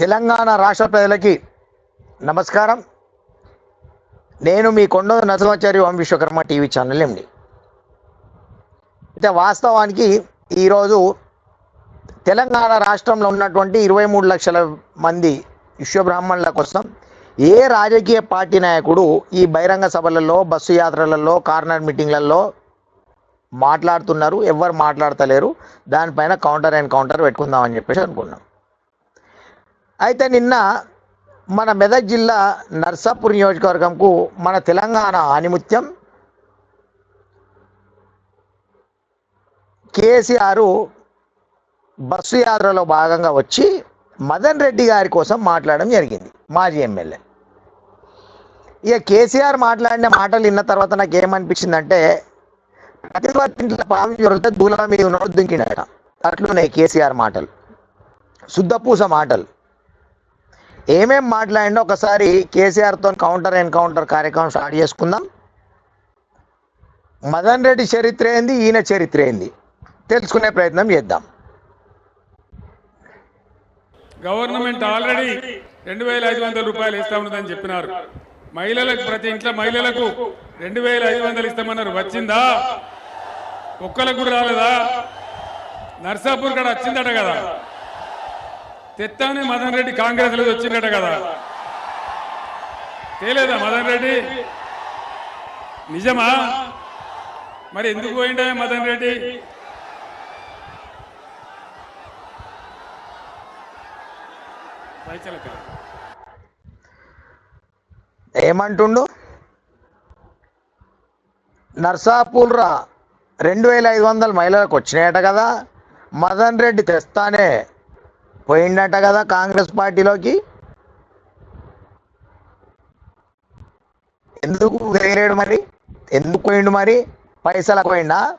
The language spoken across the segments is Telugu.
తెలంగాణ రాష్ట్ర ప్రజలకి నమస్కారం. నేను మీ Konda Narasimhachari Om Vishwakarma TV channel MD. అయితే వాస్తవానికి ఈరోజు తెలంగాణ రాష్ట్రంలో ఉన్నటువంటి ఇరవై మూడు లక్షల మంది విశ్వబ్రాహ్మణుల కోసం ఏ రాజకీయ పార్టీ నాయకుడు ఈ బహిరంగ సభలలో బస్సు యాత్రలలో కార్నర్ మీటింగ్లలో మాట్లాడుతున్నారు? ఎవరు మాట్లాడతలేరు? దానిపైన కౌంటర్ అండ్ కౌంటర్ పెట్టుకుందామని చెప్పేసి అనుకున్నాం. అయితే నిన్న మన మెదక్ జిల్లా నర్సాపూర్ నియోజకవర్గంకు మన తెలంగాణ ఆనిముత్యం కేసీఆర్ బస్సు యాత్రలో భాగంగా వచ్చి మదన్ రెడ్డి గారి కోసం మాట్లాడడం జరిగింది మాజీ ఎమ్మెల్యే. ఇక కేసీఆర్ మాట్లాడిన మాటలు విన్న తర్వాత నాకు ఏమనిపించిందంటే ప్రతిపక్ష పాము దొరికితే దూల మీద ఉన్నోడు దుంకినట అట్లున్నాయి కేసీఆర్ మాటలు. శుద్ధపూస మాటలు. ఏమేం మాట్లాడిండో ఒకసారి కేసీఆర్తో కౌంటర్ ఎన్కౌంటర్ కార్యక్రమం స్టార్ట్ చేసుకుందాం. మదన్ రెడ్డి చరిత్ర ఏంది? ఈయన చరిత్ర ఏంది? తెలుసుకునే ప్రయత్నం చేద్దాం. గవర్నమెంట్ ఆల్రెడీ రెండు వేల ఐదు వందల రూపాయలు ఇస్తామన్నదని చెప్పినారు. మహిళలకు ప్రతి ఇంట్లో మహిళలకు రెండు వేల ఐదు వందలు ఇస్తామన్నారు. వచ్చిందా? ఒక్కలకు రాలేదా? నర్సాపూర్ కాడ వచ్చిందట కదా. తెత్తానే మదన్ రెడ్డి కాంగ్రెస్లో వచ్చిందట కదా. తేలేదా మదన్ రెడ్డి? నిజమా? మరి ఎందుకు పోయిండే మదన్ రెడ్డి? ఏమంటుండు? నర్సాపూర్రా రెండు వేల ఐదు వందల మహిళలకు వచ్చినాయట కదా. మదన్ రెడ్డి తెస్తానే పోయిండట కదా కాంగ్రెస్ పార్టీలోకి? ఎందుకు వేరేడు మరి? ఎందుకు పోయిండు మరి? పైసలకు పోయిండా?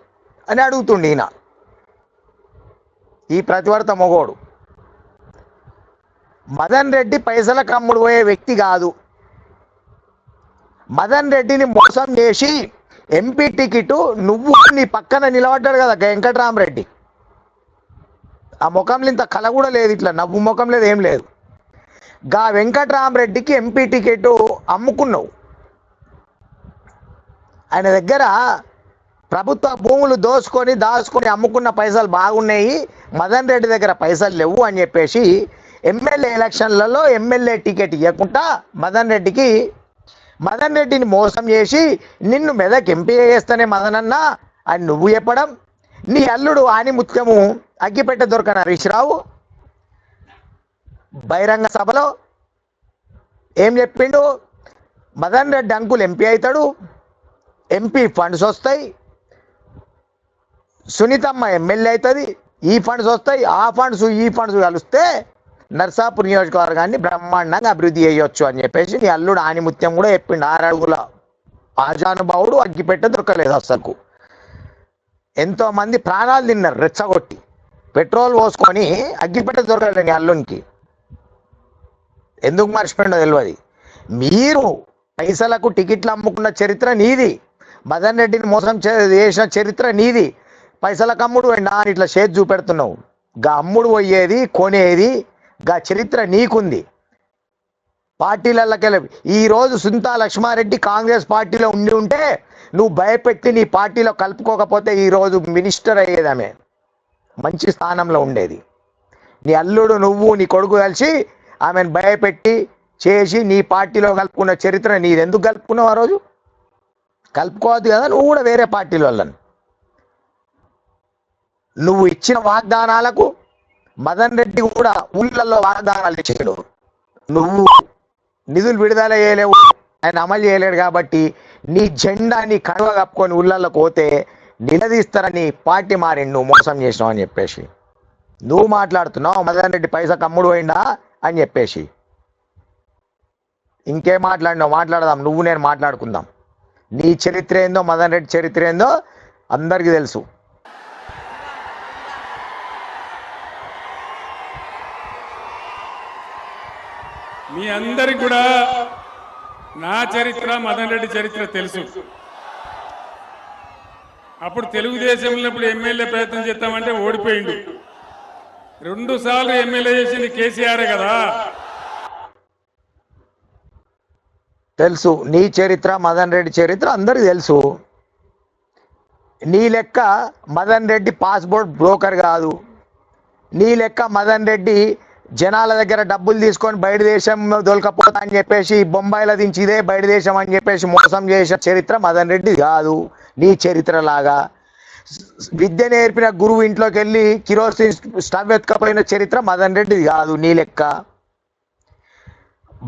అని అడుగుతుండు ఈయన. ఈ ప్రతివర్త మొగోడు. మదన్ రెడ్డి పైసల కమ్ముడు పోయే వ్యక్తి కాదు. మదన్ రెడ్డిని మోసం చేసి ఎంపీ టికెట్ నువ్వు నీ పక్కన నిలబడ్డాడు కదా వెంకట్రామరెడ్డి. ఆ ముఖంలో ఇంత కళ కూడా లేదు ఇట్లా నవ్వు ముఖం లేదు ఏం లేదు. గా వెంకట్రామరెడ్డికి ఎంపీ టికెట్ అమ్ముకున్నావు. ఆయన దగ్గర ప్రభుత్వ భూములు దోసుకొని దాచుకొని అమ్ముకున్న పైసలు బాగున్నాయి. మదన్ రెడ్డి దగ్గర పైసలు లేవు అని చెప్పేసి ఎమ్మెల్యే ఎలక్షన్లలో ఎమ్మెల్యే టికెట్ ఇవ్వకుండా మదన్ రెడ్డికి మదన్ రెడ్డిని మోసం చేసి నిన్ను మెదక్ ఎంపీ చేస్తానే మదనన్న అని నువ్వు చెప్పడం. నీ అల్లుడు ఆని ముత్యము అగ్గిపెట్ట దొరకన హరీష్ రావు బహిరంగ సభలో ఏం చెప్పిండు? మదన్ రెడ్డి అంకుల్ ఎంపీ అవుతాడు ఎంపీ ఫండ్స్ వస్తాయి. సునీతమ్మ ఎమ్మెల్యే అవుతుంది ఈ ఫండ్స్ వస్తాయి. ఆ ఫండ్స్ ఈ ఫండ్స్ కలిస్తే నర్సాపూర్ నియోజకవర్గాన్ని బ్రహ్మాండంగా అభివృద్ధి చేయొచ్చు అని చెప్పేసి నీ అల్లుడు ఆనిముత్యం కూడా చెప్పిండు. ఆరడుగుల ఆజానుభావుడు అగ్గిపెట్ట దొరకలేదు అసలు ఎంతోమంది ప్రాణాలు తిన్నారు రెచ్చగొట్టి. పెట్రోల్ పోసుకొని అగ్గిపెట్ట దొరకలేదు అల్లునికి. ఎందుకు మర్చిపోయిండో తెలియదు మీరు పైసలకు టికెట్లు అమ్ముకున్న చరిత్ర నీది. మదన్ రెడ్డిని మోసం చేసిన చరిత్ర నీది. పైసలకు అమ్ముడు వెండా అని ఇట్లా చేతి చూపెడుతున్నావు. గా అమ్ముడు పోయేది కొనేది గా చరిత్ర నీకుంది. పార్టీలకి ఈరోజు సుంతా లక్ష్మారెడ్డి కాంగ్రెస్ పార్టీలో ఉండి ఉంటే నువ్వు భయపెట్టి నీ పార్టీలో కలుపుకోకపోతే ఈరోజు మినిస్టర్ అయ్యేదామే. మంచి స్థానంలో ఉండేది. నీ అల్లుడు నువ్వు నీ కొడుకు కలిసి ఆమెను భయపెట్టి చేసి నీ పార్టీలో కలుపుకున్న చరిత్ర నీది ఎందుకు కలుపుకున్నావు ఆ రోజు? కలుపుకోవద్దు కదా నువ్వు కూడా వేరే పార్టీల వాళ్ళని. నువ్వు ఇచ్చిన వాగ్దానాలకు మదన్ రెడ్డి కూడా ఊళ్ళల్లో వాగ్దానాలు ఇచ్చాడు. నువ్వు నిధులు విడుదల చేయలేవు ఆయన అమలు చేయలేడు కాబట్టి నీ జెండా నీ కడవ కప్పుకొని ఊళ్ళల్లో పోతే నిలదీస్తారని పార్టీ మారి నువ్వు మోసం చేసినావు అని చెప్పేసి. నువ్వు మాట్లాడుతున్నావు మదన్ రెడ్డి పైసా కమ్ముడు పోయిందా అని చెప్పేసి. ఇంకేం మాట్లాడినావు? మాట్లాడదాం. నువ్వు నేను మాట్లాడుకుందాం. నీ చరిత్ర ఏందో మదన్ రెడ్డి చరిత్ర ఏందో అందరికీ తెలుసు. మీ అందరికి కూడా నా చరిత్ర మదన్ రెడ్డి చరిత్ర తెలుసు. అప్పుడు తెలుగుదేశం ఉన్నప్పుడు ఎమ్మెల్యే ప్రయత్నం చేస్తామంటే ఓడిపోయిండు. రెండు సార్లు ఎమ్మెల్యే చేసింది కేసీఆర్ కదా. తెలుసు నీ చరిత్ర మదన్ రెడ్డి చరిత్ర అందరికి తెలుసు. నీ లెక్క మదన్ రెడ్డి పాస్పోర్ట్ బ్రోకర్ కాదు. నీ లెక్క మదన్ రెడ్డి జనాల దగ్గర డబ్బులు తీసుకొని బయట దేశం దొలకపోతా అని చెప్పేసి బొంబాయిలో దించి ఇదే బయట దేశం అని చెప్పేసి మోసం చేసిన చరిత్ర మదన్ రెడ్డి కాదు. నీ చరిత్రలాగా విద్య నేర్పిన గురువు ఇంట్లోకి వెళ్ళి కిరోసిన్ స్టవ్ ఎత్తుకపోయిన చరిత్ర మదన్ రెడ్డిది కాదు నీ లెక్క.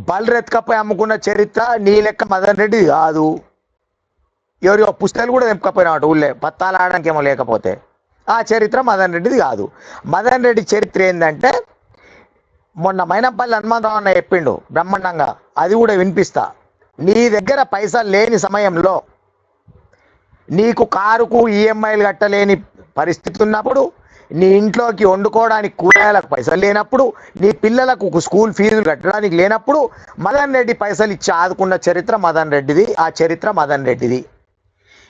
బలరెత్తుకపోయి అమ్ముకున్న చరిత్ర నీ లెక్క మదన్ రెడ్డిది కాదు. ఎవరి పుస్తకాలు కూడా తెంపకపోయినాడు ఊళ్ళే పత్తాలు ఆడడానికి ఏమో లేకపోతే. ఆ చరిత్ర మదన్ రెడ్డిది కాదు. మదన్ రెడ్డి చరిత్ర ఏంటంటే మొన్న మైనపల్లి హనుమంతరావు అన్న చెప్పిండు బ్రహ్మాండంగా. అది కూడా వినిపిస్తా. నీ దగ్గర పైసలు లేని సమయంలో నీకు కారుకు ఈఎంఐలు కట్టలేని పరిస్థితి ఉన్నప్పుడు నీ ఇంట్లోకి వండుకోవడానికి కూరగాయలకు పైసలు లేనప్పుడు నీ పిల్లలకు స్కూల్ ఫీజులు కట్టడానికి లేనప్పుడు మదన్ రెడ్డి పైసలు ఇచ్చి ఆదుకున్న చరిత్ర మదన్ రెడ్డిది ఆ చరిత్ర మదన్ రెడ్డిది.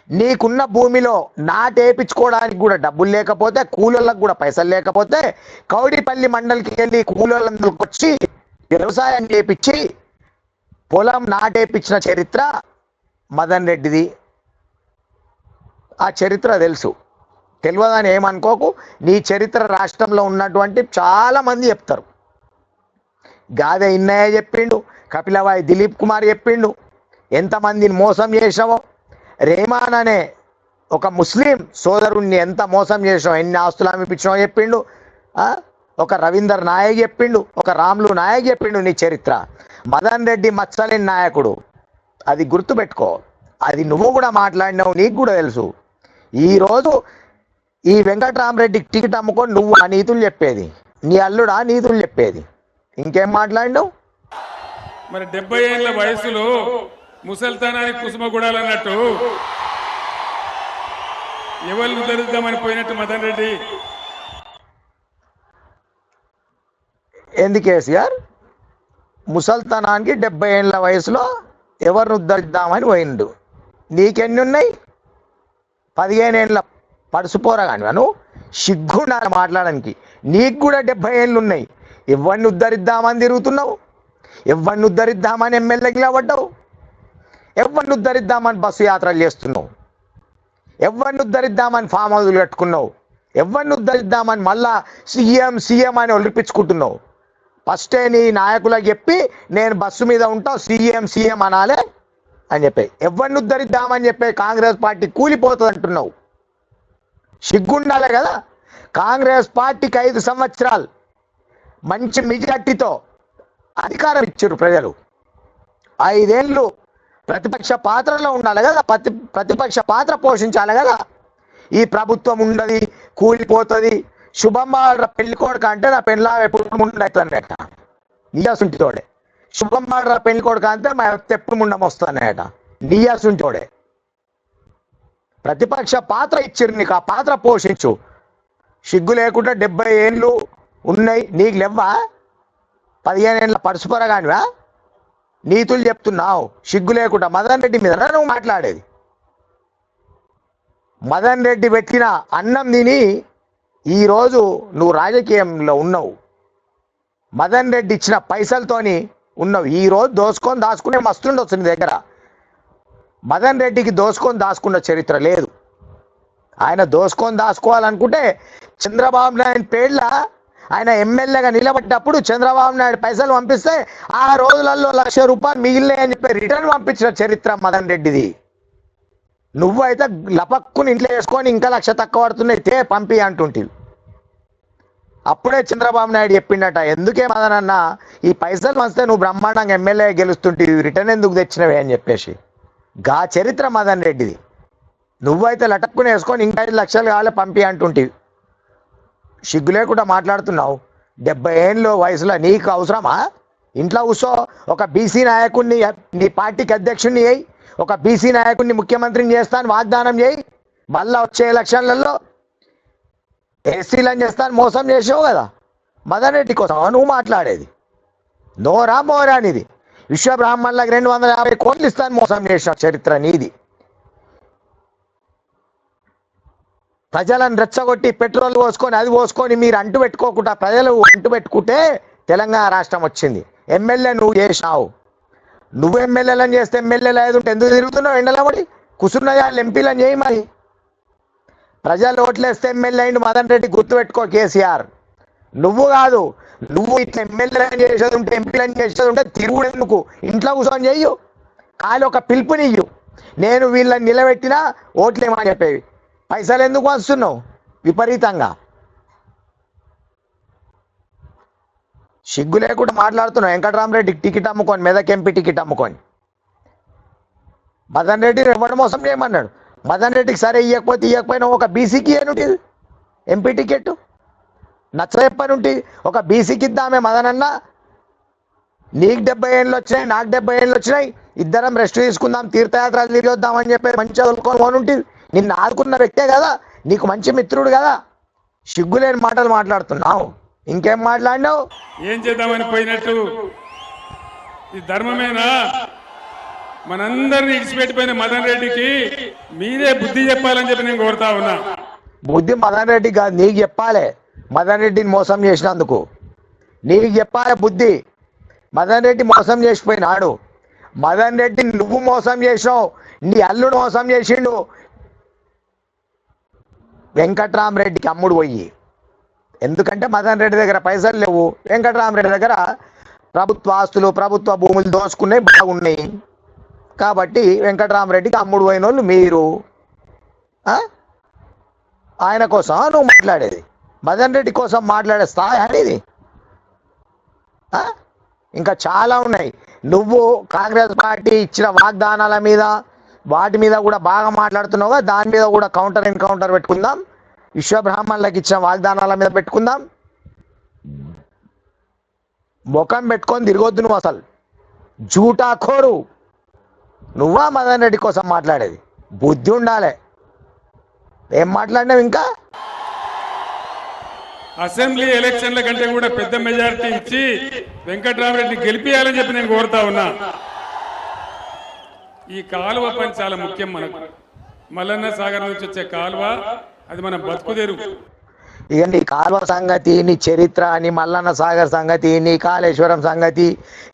నీకున్న భూమిలో నాటేపించుకోవడానికి కూడా డబ్బులు లేకపోతే కూలోళ్ళకు కూడా పైసలు లేకపోతే కౌడిపల్లి మండలికి వెళ్ళి కూలోళ్ళందరికి వచ్చి వ్యవసాయం చేపించి పొలం నాటేపించిన చరిత్ర మదన్ రెడ్డిది. ఆ చరిత్ర తెలుసు. తెలియదని ఏమనుకోకు. నీ చరిత్ర రాష్ట్రంలో ఉన్నటువంటి చాలామంది చెప్తారు. గాదె ఇన్నయ్య చెప్పిండు కపిలవాయి దిలీప్ కుమార్ చెప్పిండు ఎంతమందిని మోసం చేసావో రేమాన్ అనే ఒక ముస్లిం సోదరుణ్ణి ఎంత మోసం చేసావు ఎన్ని ఆస్తులు అమ్మిపించావో చెప్పిండు. ఒక రవీందర్ నాయక్ చెప్పిండు ఒక రాములు నాయక్ చెప్పిండు నీ చరిత్ర. మదన్ రెడ్డి మచ్చలేని నాయకుడు. అది గుర్తుపెట్టుకో. అది నువ్వు కూడా మాట్లాడినావు నీకు కూడా తెలుసు. ఈరోజు ఈ వెంకటరామరెడ్డికి టికెట్ అమ్ముకొని నువ్వు ఆ నీతులు చెప్పేది. నీ అల్లుడు ఆ నీతులు చెప్పేది. ఇంకేం మాట్లాడినావు? మరి డెబ్బై ఏళ్ళ వయసులో ముసల్తానానికి కుసుమగుడాలన్నట్టు. ఎవరిని ఉద్ధరిద్దామని పోయినట్టు మదన్ రెడ్డి. ఎందుకు కేసీఆర్? ముసల్తనానికి డెబ్బై ఏళ్ళ వయసులో ఎవరిని ఉద్ధరిద్దామని పోయిండు? నీకెన్ని ఉన్నాయి పదిహేను ఏళ్ళ పడుసుపోరా కానీ నువ్వు? సిగ్గుండాలి మాట్లాడడానికి. నీకు కూడా డెబ్బై ఏళ్ళు ఉన్నాయి ఎవరిని ఉద్ధరిద్దామని తిరుగుతున్నావు? ఎవరిని ఉద్ధరిద్దామని ఎమ్మెల్యేకి నిలబడ్డావు? ఎవరిని ఉద్ధరిద్దామని బస్సు యాత్రలు చేస్తున్నావు? ఎవరిని ఉద్ధరిద్దామని ఫామ్ హౌజులు కట్టుకున్నావు? ఎవరిని ఉద్ధరిద్దామని మళ్ళా సీఎం సీఎం అని ఒలిపించుకుంటున్నావు? ఫస్టే నీ నాయకులకు చెప్పి నేను బస్సు మీద ఉంటా సీఎం సీఎం అనాలే అని చెప్పి. ఎవరిని ఉద్ధరిద్దామని చెప్పి కాంగ్రెస్ పార్టీ కూలిపోతుంది అంటున్నావు సిగ్గుండాలే కదా? కాంగ్రెస్ పార్టీకి ఐదు సంవత్సరాలు మంచి మెజార్టీతో అధికారం ఇచ్చారు ప్రజలు. ఐదేళ్ళు ప్రతిపక్ష పాత్రలో ఉండాలి కదా. ప్రతి ప్రతిపక్ష పాత్ర పోషించాలి కదా. ఈ ప్రభుత్వం ఉండదు కూలిపోతుంది. శుభం వాళ్ళ పెళ్ళి కొడుకు అంటే నా పెళ్ళ ఎప్పుడు ముండవుతానట నీయాసుంటితోడే తోడే. వాళ్ళ పెళ్ళి కొడుకు అంటే మా ఎప్పుడు ముండం వస్తానట నీయాసుంటోడే ప్రతిపక్ష పాత్ర ఇచ్చిరు నీకు ఆ పాత్ర పోషించు. సిగ్గు లేకుండా డెబ్బై ఏళ్ళు ఉన్నాయి నీకు లెవ్వా? పదిహేను ఏళ్ళ పరుసుపరగానివా నీతులు చెప్తున్నావు. సిగ్గు లేకుండా మదన్ రెడ్డి మీద నువ్వు మాట్లాడేది. మదన్ రెడ్డి పెట్టిన అన్నం తిని ఈరోజు నువ్వు రాజకీయంలో ఉన్నావు. మదన్ రెడ్డి ఇచ్చిన పైసలతోని ఉన్నావు. ఈరోజు దోసుకొని దాచుకునే మస్తుండొచ్చు నీ దగ్గర. మదన్ రెడ్డికి దోసుకొని దాచుకున్న చరిత్ర లేదు. ఆయన దోసుకొని దాచుకోవాలనుకుంటే చంద్రబాబు నాయుడు పేర్ల ఆయన ఎమ్మెల్యేగా నిలబడ్డప్పుడు చంద్రబాబు నాయుడు పైసలు పంపిస్తే ఆ రోజులలో లక్ష రూపాయలు మిగిలినాయని అని చెప్పి రిటర్న్ పంపించిన చరిత్ర మదన్ రెడ్డిది. నువ్వైతే లపక్కుని ఇంట్లో వేసుకొని ఇంకా లక్ష తక్కువ పడుతున్నాయి తే పంపి అంటుంటివి. అప్పుడే చంద్రబాబు నాయుడు చెప్పిండట ఎందుకే మదన్ అన్న ఈ పైసలు వస్తే నువ్వు బ్రహ్మాండంగా ఎమ్మెల్యే గెలుస్తుంటివి రిటర్న్ ఎందుకు తెచ్చినవే? అని చెప్పేసి. గా చరిత్ర మదన్ రెడ్డిది. నువ్వైతే లటక్కుని వేసుకొని ఇంకా ఐదు లక్షలు కావాలి పంపి అంటుంటివి. సిగ్గు లేకుండా మాట్లాడుతున్నావు. డెబ్బై ఏళ్ళు వయసులో నీకు అవసరమా? ఇంట్లో కూర్చో. ఒక బీసీ నాయకుడిని నీ పార్టీకి అధ్యక్షుడిని చేయి. ఒక బీసీ నాయకుడిని ముఖ్యమంత్రిని చేస్తాను వాగ్దానం చేయి. మళ్ళీ వచ్చే ఎలక్షన్లలో ఎస్సీలను చేస్తాను మోసం చేసావు కదా. మదన్ రెడ్డి కోసం నువ్వు మాట్లాడేది. నోరా మోరా నీది. విశ్వ బ్రాహ్మణులకు రెండు వందల యాభై కోట్లు ఇస్తాను మోసం చేసిన చరిత్ర నీది. ప్రజలను రెచ్చగొట్టి పెట్రోల్ పోసుకొని అది పోసుకొని మీరు అంటు పెట్టుకోకుండా ప్రజలు అంటు పెట్టుకుంటే తెలంగాణ రాష్ట్రం వచ్చింది. ఎమ్మెల్యే నువ్వు చేసినావు. నువ్వు ఎమ్మెల్యేలను చేస్తే ఎమ్మెల్యేలు ఐదు ఉంటే ఎందుకు తిరుగుతున్నావు ఎండలబడి కుసున్నయాలు ఎంపీలను చేయి మరి. ప్రజలు ఓట్లేస్తే ఎమ్మెల్యే అయింది మదన్ రెడ్డి గుర్తుపెట్టుకో కేసీఆర్. నువ్వు కాదు నువ్వు ఇట్లా ఎమ్మెల్యేలను చేసేది ఉంటే ఎంపీలను చేసేది ఉంటే తిరుగుడు ఎందుకు? ఇంట్లో కూర్చొని చెయ్యు. కాలు ఒక పిలుపునియ్యు. నేను వీళ్ళని నిలబెట్టినా ఓట్లేమని చెప్పేవి. పైసలు ఎందుకు వస్తున్నావు? విపరీతంగా. సిగ్గు లేకుండా మాట్లాడుతున్నావు. వెంకటరామరెడ్డికి టికెట్ అమ్ముకొని మెదక్ ఎంపీ టికెట్ అమ్ముకొని. మదన్ రెడ్డి ఎవరు మోసం చేయమన్నాడు? మదన్ రెడ్డికి సరే ఇవ్వకపోతే ఇవ్వకపోయినా ఒక బీసీకి ఏనుంటి? MP ticket? నచ్చ చెప్పనుంటి ఒక బీసీకి ఇద్దామే మదన్ అన్న? నీకు డెబ్బై ఏళ్ళు వచ్చినాయి నాకు డెబ్బై ఏళ్ళు వచ్చినాయి. ఇద్దరం రెస్ట్ తీసుకుందాం తీర్థయాత్రలు తిరిగి వద్దామని చెప్పి మంచిగా వదులుకొని పోనుంటి నిన్ను ఆదుకున్న వ్యక్తే కదా నీకు మంచి మిత్రుడు కదా. సిగ్గులేని మాటలు మాట్లాడుతున్నావు. ఇంకేం మాట్లాడినావు? ఏం చేద్దామని పోయినట్టు? ఈ ధర్మమేనా? మనందరినీ ఇడిచిపెట్టిపోయిన మదన్ రెడ్డికి మీరే బుద్ధి చెప్పాలని చెప్పి నేను కోరుతా ఉన్నా. బుద్ధి మదన్ రెడ్డి కాదు నీకు చెప్పాలి. మదన్ రెడ్డిని మోసం చేసినందుకు. నీకు చెప్పాలి బుద్ధి. మదన్ రెడ్డి మోసం చేసిపోయినాడు. మదన్ రెడ్డిని నువ్వు మోసం చేసినావు. నీ అల్లుడు మోసం చేసిండు. వెంకట్రామరెడ్డికి అమ్ముడు పోయి. ఎందుకంటే మదన్ రెడ్డి దగ్గర పైసలు లేవు. వెంకట్రామరెడ్డి దగ్గర ప్రభుత్వ ఆస్తులు ప్రభుత్వ భూములు దోచుకున్నాయి బాగున్నాయి. కాబట్టి వెంకట్రామరెడ్డికి అమ్ముడు పోయిన వాళ్ళు మీరు ఆయన కోసం నువ్వు మాట్లాడేది. మదన్ రెడ్డి కోసం మాట్లాడే స్థాయి అనేది ఇంకా చాలా ఉన్నాయి. నువ్వు కాంగ్రెస్ పార్టీ ఇచ్చిన వాగ్దానాల మీద వాటి మీద కూడా బాగా మాట్లాడుతున్నావుగా. దాని మీద కూడా కౌంటర్ ఎన్కౌంటర్ పెట్టుకుందాం. విశ్వబ్రాహ్మణులకు ఇచ్చిన వాగ్దానాల మీద పెట్టుకుందాం. ముఖం పెట్టుకొని తిరగొద్దు నువ్వు అసలు. జూటాఖోరు నువ్వా మదన్ రెడ్డి కోసం మాట్లాడేది? బుద్ధి ఉండాలి. ఏం మాట్లాడినావు ఇంకా? అసెంబ్లీ ఎలక్షన్ల కంటే కూడా పెద్ద మెజారిటీ ఇచ్చి వెంకట్రామరెడ్డిని గెలిపియాలని చెప్పి నేను కోరుతా ఉన్నా. ఈ కాలువ పని చాలా ముఖ్యం మనకు. మల్లన్న సాగర్ నుంచి వచ్చే కాలువ అది మన బతుకుదేరు ఇక కాల్వ సంగతి నీ చరిత్ర నీ మల్లన్న సాగర్ సంగతి నీ కాళేశ్వరం సంగతి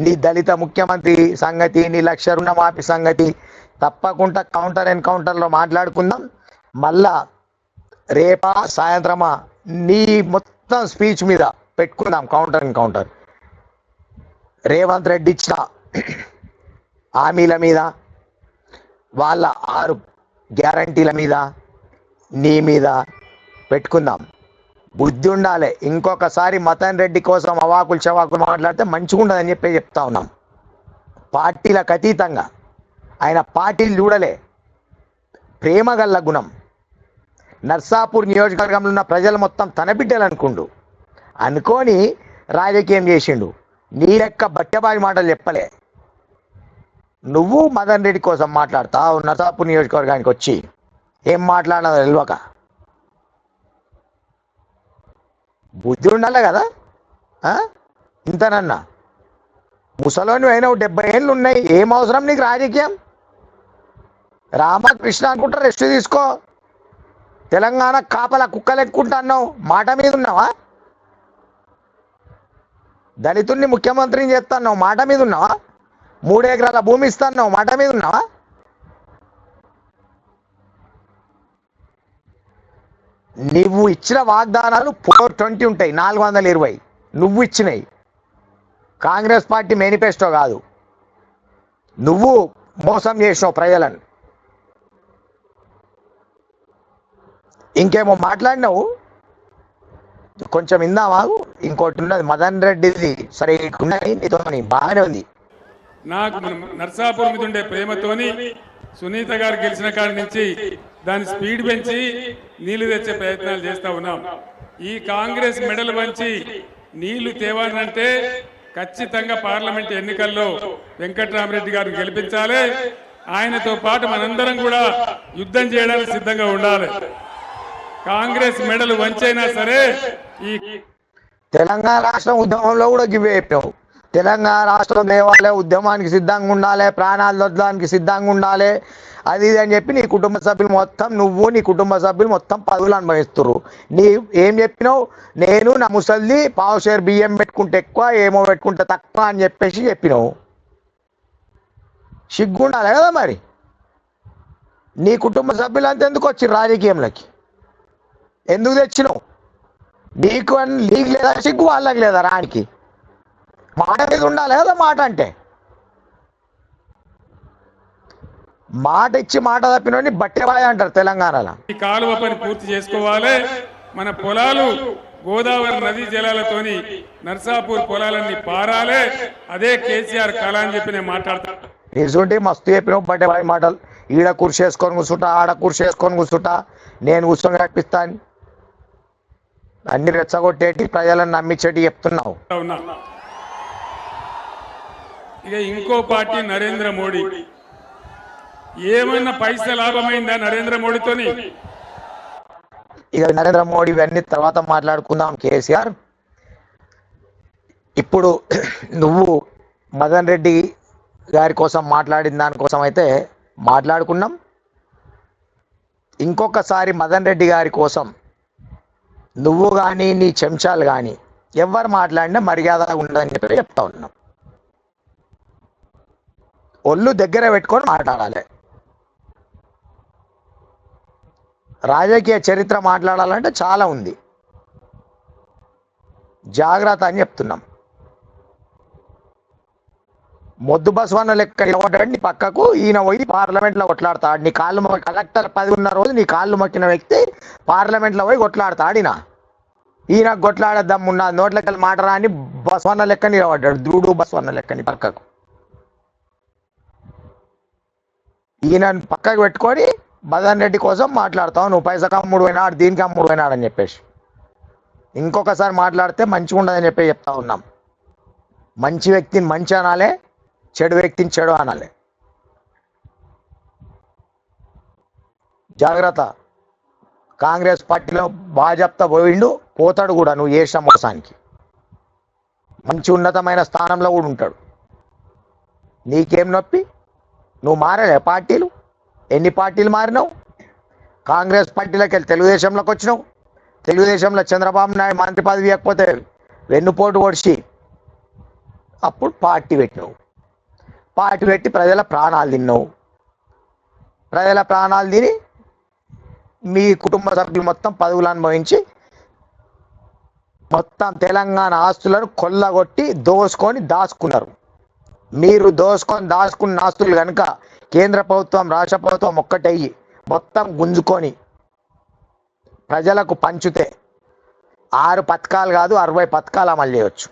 నీ దళిత ముఖ్యమంత్రి సంగతి నీ లక్ష రుణమాఫీ సంగతి తప్పకుండా కౌంటర్ ఎన్కౌంటర్లో మాట్లాడుకుందాం. మళ్ళా రేపా సాయంత్రమా నీ మొత్తం స్పీచ్ మీద పెట్టుకుందాం కౌంటర్ ఎన్కౌంటర్. రేవంత్ రెడ్డి ఇచ్చిన హామీల మీద వాళ్ళ ఆరు గ్యారంటీల మీద నీ మీద పెట్టుకుందాం. బుద్ధి ఉండాలి ఇంకొకసారి మతన్ రెడ్డి కోసం అవాకులు చవాకులు మాట్లాడితే మంచిగా ఉండదని చెప్పి చెప్తా ఉన్నాం. పార్టీలకు అతీతంగా. ఆయన పార్టీలు చూడలే. ప్రేమ గల్ల గుణం. నర్సాపూర్ నియోజకవర్గంలో ఉన్న ప్రజలు మొత్తం తన బిడ్డలు అనుకుండు. అనుకొని రాజకీయం చేసిండు. నీ లెక్క బట్టబాయి మాటలు చెప్పలే. నువ్వు మదన్ రెడ్డి కోసం మాట్లాడతావు నర్సాపూర్ నియోజకవర్గానికి వచ్చి. ఏం మాట్లాడినా తెలియక బుద్ధి ఉండాలి కదా? ఇంతనన్నా. ముసలోని అయినావు డెబ్బై ఏళ్ళు ఉన్నాయి. ఏం అవసరం నీకు రాజకీయం? రామకృష్ణ అనుకుంటా రెస్ట్ తీసుకో. తెలంగాణ కాపల కుక్కలు ఎక్కుంటున్నావు మాట మీద ఉన్నావా? దళితుల్ని ముఖ్యమంత్రిని చేస్తున్నావు మాట మీద ఉన్నావా? మూడు ఎకరాల భూమి ఇస్తాను మాట మీద ఉన్నావా? నువ్వు ఇచ్చిన వాగ్దానాలు ఫోర్ ట్వంటీ ఉంటాయి నాలుగు వందల ఇరవై. నువ్వు ఇచ్చినాయి. కాంగ్రెస్ పార్టీ మేనిఫెస్టో కాదు. నువ్వు మోసం చేసినావు ప్రజలను. ఇంకేమో మాట్లాడినావు? కొంచెం ఇందామా ఇంకోటి ఉన్నది మదన్ రెడ్డిది. సరే ఉన్నాయి నీతో బాగానే ఉంది. నాకు మన నర్సాపూర్ మీద ఉండే ప్రేమతోని సునీత గారు గెలిచిన కాడి నుంచి దాని స్పీడ్ పెంచి నీళ్ళు తెచ్చే ప్రయత్నాలు చేస్తా ఉన్నాం. ఈ కాంగ్రెస్ మెడల్ వంచి నీళ్ళు తేవాలంటే ఖచ్చితంగా పార్లమెంట్ ఎన్నికల్లో వెంకట్రామరెడ్డి గారు గెలిపించాలి. ఆయనతో పాటు మనందరం కూడా యుద్ధం చేయడానికి సిద్ధంగా ఉండాలి. కాంగ్రెస్ మెడల్ వంచైనా సరే ఈ తెలంగాణ రాష్ట్రం ఉద్యమంలో కూడా గివే చెప్పావు తెలంగాణ రాష్ట్రం లేవాలి ఉద్యమానికి సిద్ధంగా ఉండాలి ప్రాణాలు వదలడానికి సిద్ధంగా ఉండాలి అది ఇది అని చెప్పి నీ కుటుంబ సభ్యులు మొత్తం నువ్వు నీ కుటుంబ సభ్యులు మొత్తం పదవులు అనుభవిస్తున్నారు నీ ఏం చెప్పినావు? నేను నా ముసల్ది పావు షేర్ బియ్యం పెట్టుకుంటే ఎక్కువ ఏమో పెట్టుకుంటే తక్కువ అని చెప్పేసి చెప్పినావు. సిగ్గుండాలి కదా మరి? నీ కుటుంబ సభ్యులంతా ఎందుకు వచ్చి రాజకీయంలోకి? ఎందుకు తెచ్చినావు? నీకు అని లీగ్ లేదా సిగ్గు వాళ్ళకి లేదా రానికి? మాట మీద ఉండాలి. కదా మాట అంటే. మాట ఇచ్చి మాట తప్పినోడిని బట్టెబాయ్ అంటారు తెలంగాణలో. కాలువ పని పూర్తి చేసుకోవాలి. మన పొలాలు గోదావరి నదీ జలాలతోని నర్సాపూర్ పొలాలన్నీ పారాలే. అదే కేసీఆర్ కళ అని చెప్పి నేను మాట్లాడతా. నిజుంటే మస్తు చెప్పినావు బట్టెబాయ్ మాటలు. ఈడ కుర్చీ వేసుకొని కూర్చుంటా ఆడ కుర్చీ వేసుకొని కూర్చుంటా. నేను కూర్చొని కనిపిస్తాను. అన్ని రెచ్చగొట్టేటి ప్రజలను నమ్మించేటి చెప్తున్నావు. ఇక ఇంకో పార్టీ నరేంద్ర మోడీ. ఏమన్నా పైస లాభమైందా నరేంద్ర మోడీతోని? ఇక నరేంద్ర మోడీ ఇవన్నీ తర్వాత మాట్లాడుకుందాం కేసీఆర్. ఇప్పుడు నువ్వు మదన్ రెడ్డి గారి కోసం మాట్లాడిన దానికోసం అయితే మాట్లాడుకున్నాం. ఇంకొకసారి మదన్ రెడ్డి గారి కోసం నువ్వు కానీ నీ చెంచాలు కానీ ఎవరు మాట్లాడినా మర్యాద ఉండదని చెప్పి చెప్తా ఉన్నాం. ఒళ్ళు దగ్గర పెట్టుకొని మాట్లాడాలి. రాజకీయ చరిత్ర మాట్లాడాలంటే చాలా ఉంది. జాగ్రత్త అని చెప్తున్నాం. మొద్దు బస్వన్న లెక్క నిలబడ్డాడు నీ పక్కకు ఈయన పోయి పార్లమెంట్లో కొట్లాడతాడు. నీ కాళ్ళు మొక్క కలెక్టర్ పది ఉన్న రోజు నీ కాళ్ళు మొక్కిన వ్యక్తి పార్లమెంట్లో పోయి కొట్లాడతాడు ఈయన. ఈయన కొట్లాడద్దాం ఉన్న నోట్లకెళ్ళి మాట రాని బస్వన్న లెక్క నిలబడ్డాడు దూడు బస్వన్న లెక్క నీ పక్కకు. ఈయనను పక్కకు పెట్టుకొని మదన్ రెడ్డి కోసం మాట్లాడతావు. నువ్వు పైసకు అమ్ముడు పోయినాడు దీనికి అమ్ముడు పోయినాడు అని చెప్పేసి. ఇంకొకసారి మాట్లాడితే మంచిగా ఉండదని చెప్పి చెప్తా ఉన్నాం. మంచి వ్యక్తిని మంచి అనాలే చెడు వ్యక్తిని చెడు అనాలి. జాగ్రత్త. కాంగ్రెస్ పార్టీలో భాజప్తా పోయిండు పోతాడు కూడా నువ్వు చేసిన మోసానికి మంచి ఉన్నతమైన స్థానంలో కూడా ఉంటాడు. నీకేం నొప్పి? నువ్వు మారలే పార్టీలు? ఎన్ని పార్టీలు మారినావు? కాంగ్రెస్ పార్టీలోకి వెళ్ళి తెలుగుదేశంలోకి వచ్చినావు? తెలుగుదేశంలో చంద్రబాబు నాయుడు మంత్రి పదవి ఇవ్వకపోతే వెన్నుపోటు ఓడిచి అప్పుడు పార్టీ పెట్టినావు. పార్టీ పెట్టి ప్రజల ప్రాణాలు తిన్నావు. ప్రజల ప్రాణాలు తిని మీ కుటుంబ సభ్యులు మొత్తం పదవులు అనుభవించి మొత్తం తెలంగాణ ఆస్తులను కొల్లగొట్టి దోసుకొని దాచుకున్నారు. మీరు దోసుకొని దాచుకున్న ఆస్తులు కనుక కేంద్ర ప్రభుత్వం రాష్ట్ర ప్రభుత్వం ఒక్కటయ్యి మొత్తం గుంజుకొని ప్రజలకు పంచితే ఆరు పథకాలు కాదు అరవై పథకాలు అమలు చేయవచ్చు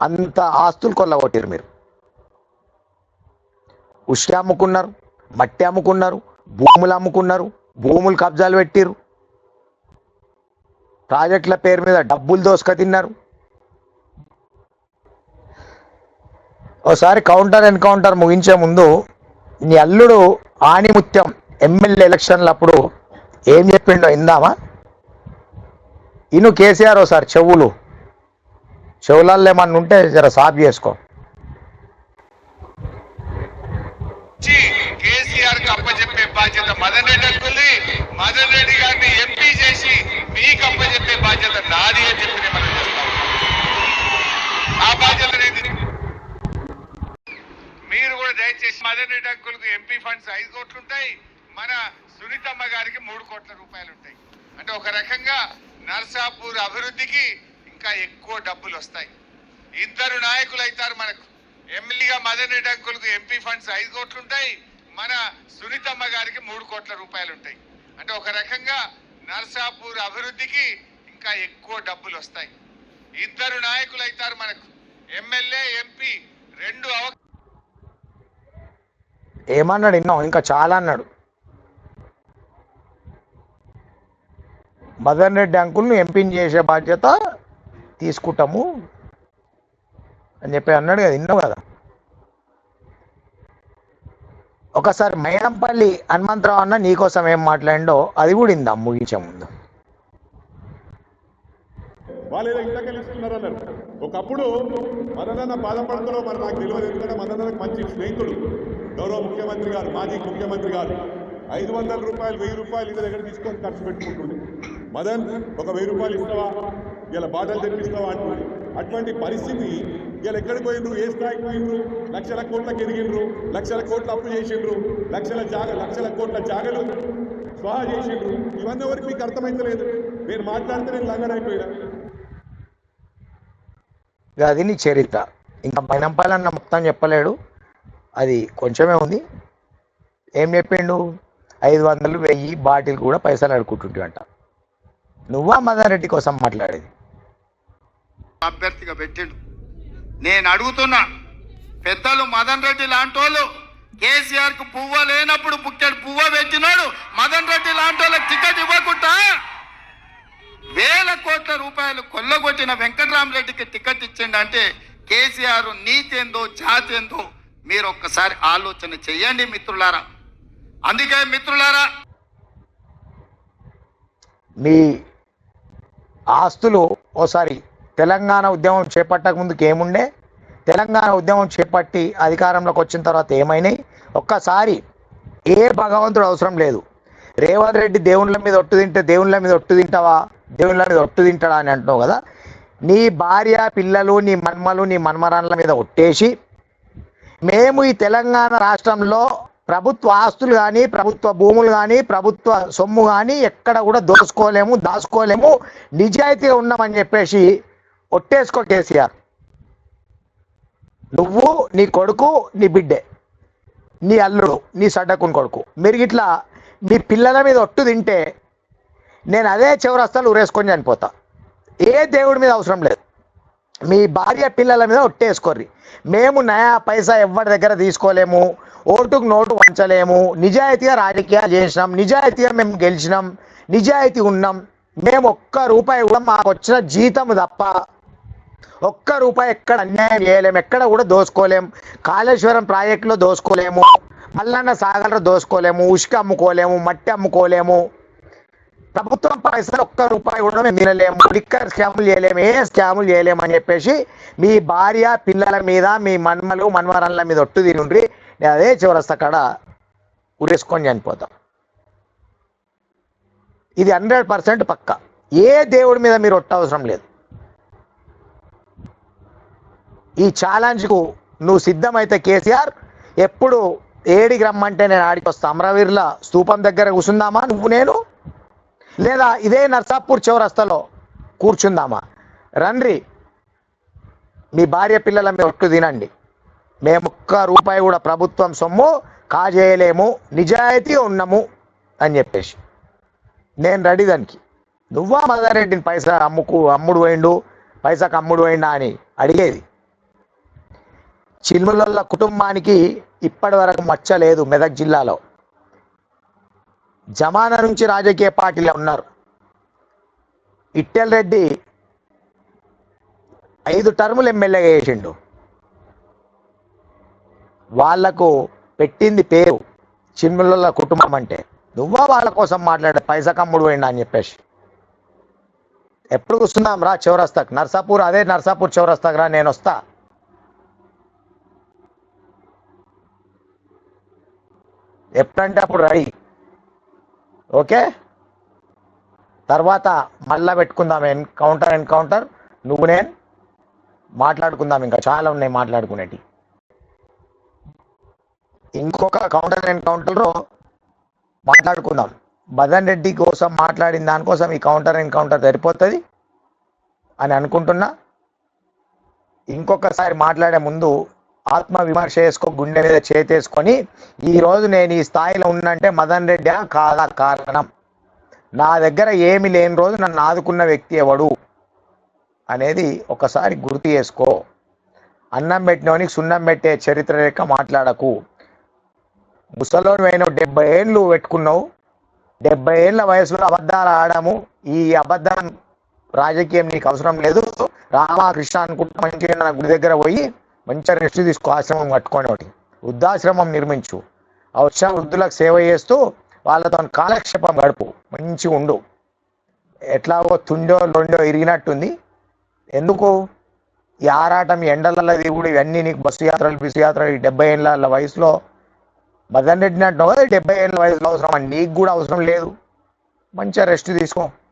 అంత ఆస్తులు కొల్లగొట్టారు మీరు. ఉష్టి అమ్ముకున్నారు మట్టి అమ్ముకున్నారు భూములు అమ్ముకున్నారు భూములు కబ్జాలు పెట్టిరు ప్రాజెక్టుల పేరు మీద డబ్బులు దోసుక తిన్నారు. ఒకసారి కౌంటర్ ఎన్కౌంటర్ ముగించే ముందు నీ అల్లుడు ఆణిముత్యం ఎమ్మెల్యే ఎలక్షన్లు అప్పుడు ఏం చెప్పిండో ఇందామా ఇను కేసీఆర్ ఒకసారి చెవులు. చెవులల్లో ఏమన్నా ఉంటే జర సాఫ్ చేసుకో. కేసీఆర్కి అప్పచెప్పే బాధ్యత మదన్ రెడ్డి అనుకుంది మదన్ రెడ్డి గారిని ఎంపీ చేసి మీకు అప్పచెప్పే బాధ్యత నాది అని చెప్పి నేను మనం చేస్తాం ఆ బాధ్యత అనేది మీరు కూడా దయచేసి మదన్ అంకుల్కు ఎంపీ ఫండ్స్ ఐదు కోట్లు ఉంటాయి మన సునీతమ్మ గారికి మూడు కోట్ల రూపాయలు ఉంటాయి అంటే ఒక రకంగా నర్సాపూర్ అభివృద్ధికి ఇంకా ఎక్కువ డబ్బులు వస్తాయి ఇద్దరు నాయకులు అవుతారు మనకు. ఎమ్మెల్యేగా మదన్ రెడ్డి అంకుల్కు ఎంపీ ఫండ్స్ ఐదు కోట్లు ఉంటాయి మన సునీతమ్మ గారికి మూడు కోట్ల రూపాయలు ఉంటాయి అంటే ఒక రకంగా నర్సాపూర్ అభివృద్ధికి ఇంకా ఎక్కువ డబ్బులు వస్తాయి ఇద్దరు నాయకులు అవుతారు మనకు. ఎమ్మెల్యే ఎంపీ రెండు అవ ఏమన్నాడు? విన్నాం ఇంకా చాలా అన్నాడు. మదన్ రెడ్డి అంకుల్ని ఎంపీని చేసే బాధ్యత తీసుకుంటాము అని చెప్పి అన్నాడు కదా విన్నావు కదా. ఒకసారి మైనంపల్లి హనుమంతరావు అన్న నీకోసం ఏం మాట్లాడిండో అది కూడా ఇందా ముగించే ముందు. వాళ్ళు ఏదో ఇంతకెళ్ళి ఇస్తున్నారు ఒకప్పుడు మదనన్న బాధపడతారో మరి నాకు తెలియదు ఎందుకంటే మదనన్నకు మంచి స్నేహితుడు. గౌరవ ముఖ్యమంత్రి గారు మాజీ ముఖ్యమంత్రి గారు ఐదు వందల రూపాయలు వెయ్యి రూపాయలు ఇంటి దగ్గర తీసుకొని ఖర్చు పెట్టుకుంటుంది. మదన్ ఒక వెయ్యి రూపాయలు ఇస్తావా? ఇలా బాటలు తెప్పిస్తావా అంటుంది. అటువంటి పరిస్థితి ఇలా ఎక్కడికి పోయిండ్రు? ఏ స్థాయికి పోయినరు లక్షల కోట్లకు ఎదిగిండ్రు లక్షల కోట్ల అప్పు చేసిండ్రు? లక్షల జాగ లక్షల కోట్ల జాగలు స్వాహా చేసిండ్రు? ఇవన్నీ వరకు మీకు అర్థమైతలేదు. నేను మాట్లాడితే నేను లంగడైపోయినా అది నీ చరిత్ర ఇంకా మైనంపాలన్న మొత్తం చెప్పలేడు. అది కొంచెమే ఉంది. ఏం చెప్పిండు? ఐదు వందలు వెయ్యి బాటిల్ కూడా పైసలు అడుకుంటుంటే నువ్వా మదన్ రెడ్డి కోసం మాట్లాడేది? అభ్యర్థిగా పెట్టిండు. నేను అడుగుతున్నా పెద్దలు మదన్ రెడ్డి లాంటి వాళ్ళు కేసీఆర్కు పువ్వ లేనప్పుడు పుట్టాడు పువ్వ పెట్టినాడు మదన్ రెడ్డి లాంటి వాళ్ళకి టికెట్ ఇవ్వకుండా వేల కోట్ల రూపాయలు కొల్లగొట్టిన వెంకటరామరెడ్డికి టికెట్ ఇచ్చిండు అంటే కేసీఆర్ నీతేందో జాతేందో మీరు ఒక్కసారి ఆలోచన చెయ్యండి మిత్రులారా. అందుకే మిత్రులారా మీ ఆస్తులు ఓసారి తెలంగాణ ఉద్యమం చేపట్టక ముందుకు ఏముండే? తెలంగాణ ఉద్యమం చేపట్టి అధికారంలోకి వచ్చిన తర్వాత ఏమైనాయి? ఒక్కసారి ఏ భగవంతుడు అవసరం లేదు. రేవంత్ రెడ్డి దేవుళ్ళ మీద ఒట్టు తింటే దేవుళ్ళ మీద ఒట్టు తింటావా? దేవుళ్ళ మీద ఒట్టు తింటాడా అని అంటున్నావు కదా. నీ భార్య పిల్లలు నీ మన్మలు నీ మన్మరాన్ల మీద ఒట్టేసి మేము ఈ తెలంగాణ రాష్ట్రంలో ప్రభుత్వ ఆస్తులు కానీ ప్రభుత్వ భూములు కానీ ప్రభుత్వ సొమ్ము కానీ ఎక్కడ కూడా దోసుకోలేము దాచుకోలేము. నిజాయితీగా ఉన్నామని చెప్పేసి ఒట్టేసుకో కేసీఆర్. నువ్వు నీ కొడుకు నీ బిడ్డే నీ అల్లుడు నీ సడ్డకుని కొడుకు. మీరు ఇట్లా మీ పిల్లల మీద ఒట్టు తింటే నేను అదే చివరస్తాలు ఉరేసుకొని చనిపోతా. ఏ దేవుడి మీద అవసరం లేదు. మీ భార్య పిల్లల మీద ఒట్టేసుకోర్రి. మేము నయా పైసా ఎవరి దగ్గర తీసుకోలేము ఓటుకు నోటు వంచలేము నిజాయితీగా రాజకీయాలు చేసినాం నిజాయితీగా మేము గెలిచినాం నిజాయితీ ఉన్నాం మేము ఒక్క రూపాయి కూడా మాకు వచ్చిన జీతం తప్ప ఒక్క రూపాయి ఎక్కడ అన్యాయం చేయలేము ఎక్కడ కూడా దోసుకోలేం కాళేశ్వరం ప్రాజెక్టులో దోసుకోలేము మల్లన్న సాగర్లో దోసుకోలేము ఉసుక అమ్ముకోలేము మట్టి అమ్ముకోలేము. ప్రభుత్వం పైసలు ఒక్క రూపాయి కూడా మేము తినలేము. లిక్కర్ స్కాములు చేయలేము ఏ స్కాములు చేయలేము అని చెప్పేసి మీ భార్య పిల్లల మీద మీ మన్మలు మన్మరాన్ల మీద ఒట్టు తినుండ్రి. నేను అదే చివరస్తా కాడ ఉరేసుకొని చనిపోతాం. ఇది హండ్రెడ్ పర్సెంట్ పక్క. ఏ దేవుడి మీద మీరు ఒట్ట అవసరం లేదు. ఈ ఛాలెంజ్కు నువ్వు సిద్ధమైతే కేసీఆర్ ఎప్పుడు ఏడికి రమ్మంటే నేను ఆడికి వస్తా అమరవీరుల స్తూపం దగ్గర కూర్చుందామా? నువ్వు నేను లేదా ఇదే నర్సాపూర్ చౌరస్తాలో కూర్చుందామా? రండ్రి మీ భార్య పిల్లల మీద ఒట్టు తినండి. మేము ఒక్క రూపాయి కూడా ప్రభుత్వం సొమ్ము కాజేయలేము నిజాయితీ ఉన్నాము అని చెప్పేసి. నేను రెడీ దానికి. నువ్వా మదరెడ్డిని పైసా అమ్ముకు అమ్ముడు పోయిండు పైసాకు అమ్ముడు పోయిండా అని అడిగేది. చిల్ముల కుటుంబానికి ఇప్పటి వరకు మచ్చలేదు మెదక్ జిల్లాలో. జమానా నుంచి రాజకీయ పార్టీలో ఉన్నారు. ఇట్టెల్ రెడ్డి ఐదు టర్ములు ఎమ్మెల్యేగా చేసిండు. వాళ్ళకు పెట్టింది పేరు చిన్ముల కుటుంబం అంటే. నువ్వా వాళ్ళ కోసం మాట్లాడే పైసా కమ్ముడు పోయిండా అని చెప్పేసి. ఎప్పుడు కూర్చున్నాం రా చౌరస్తాకు? నర్సాపూర్ అదే నర్సాపూర్ చౌరస్తాకు రా నేను వస్తా. ఎప్పుడంటే అప్పుడు రెడీ. ఓకే? తర్వాత మళ్ళా పెట్టుకుందాం ఎన్కౌంటర్ ఎన్కౌంటర్ నువ్వు నేను మాట్లాడుకుందాం ఇంకా. చాలా ఉన్నాయి మాట్లాడుకునేటి ఇంకొక కౌంటర్ ఎన్కౌంటర్లో మాట్లాడుకుందాం. బదన్ రెడ్డి కోసం మాట్లాడిన దానికోసం ఈ కౌంటర్ ఎన్కౌంటర్ సరిపోతుంది అని అనుకుంటున్నా. ఇంకొకసారి మాట్లాడే ముందు ఆత్మ విమర్శ చేసుకో గుండె మీద చేతేసుకొని ఈరోజు నేను ఈ స్థాయిలో ఉన్నంటే మదన్ రెడ్డి కాదా కారణం? నా దగ్గర ఏమి లేని రోజు నన్ను ఆదుకున్న వ్యక్తి ఎవడు? అనేది ఒకసారి గుర్తు చేసుకో. అన్నం పెట్టినోనికి సున్నం పెట్టే చరిత్ర లెక్క మాట్లాడకు. ముసలోని అయిన డెబ్బై ఏళ్ళు పెట్టుకున్నావు. డెబ్బై ఏళ్ళ వయసులో అబద్ధాలు ఆడము. ఈ అబద్ధం రాజకీయం నీకు అవసరం లేదు. రామకృష్ణ అనుకుంటా మంచిగా నా గుడి దగ్గర పోయి మంచిగా రెస్ట్ తీసుకో ఆశ్రమం కట్టుకొని ఒకటి వృద్ధాశ్రమం నిర్మించు. ఆ వచ్చిన వృద్ధులకు సేవ చేస్తూ వాళ్ళతో కాలక్షేపం గడుపు. మంచిగా ఉండు. ఎట్లాగో తుండో రెండో ఇరిగినట్టుంది. ఎందుకు? ఈ ఆరాటం ఎండలలో దిగుడు ఇవన్నీ నీకు బస్సు యాత్రలు బిస్సు యాత్రలు ఈ డెబ్బై ఏళ్ళ వయసులో. మదన్ రెడ్డి అంటున్నావు కదా డెబ్బై ఏళ్ళ వయసులో అవసరం నీకు కూడా అవసరం లేదు. మంచిగా రెస్ట్ తీసుకో.